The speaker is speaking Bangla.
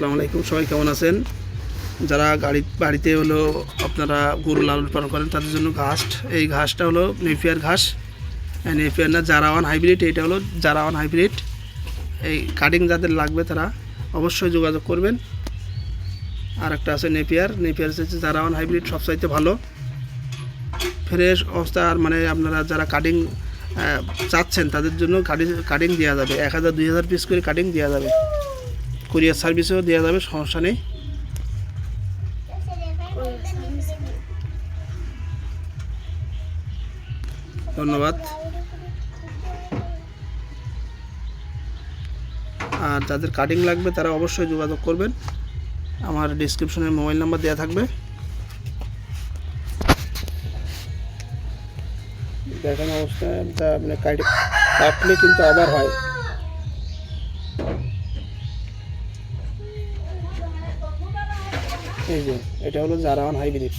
আসসালামু আলাইকুম। সবাই কেমন আছেন? যারা গাড়ি বাড়িতে হলো আপনারা গরু লালন পালন করেন, তাদের জন্য ঘাস এই ঘাসটা হলো নেপিয়ার ঘাস। নেপিয়ার না, জারাওয়ান হাইব্রিড এটা হলো জারাওয়ান হাইব্রিড। এই কাটিং যাদের লাগবে তারা অবশ্যই যোগাযোগ করবেন। আর একটা আছে নেপিয়ার। নেপিয়ার হচ্ছে জারাওয়ান হাইব্রিড, সবচাইতে ভালো। ফ্রেশ অবস্থা, আর মানে আপনারা যারা কাটিং চাচ্ছেন, তাদের জন্য কাটিং কাটিং দেওয়া যাবে। এক হাজার, দুই হাজার পিস করে কাটিং দেওয়া যাবে। কুরিয়ার সার্ভিসেও দেওয়া যাবে, সমস্যা নেই। ধন্যবাদ। আর যাদের কাটিং লাগবে, তারা অবশ্যই যোগাযোগ করবেন। আমার ডিসক্রিপশনে মোবাইল নাম্বার দেওয়া থাকবে। দেখেন অবস্থায় মানে কাটি কাটলে কিন্তু আবার হয়। এই যে এটা হলো জারাওয়ান হাইব্রিড।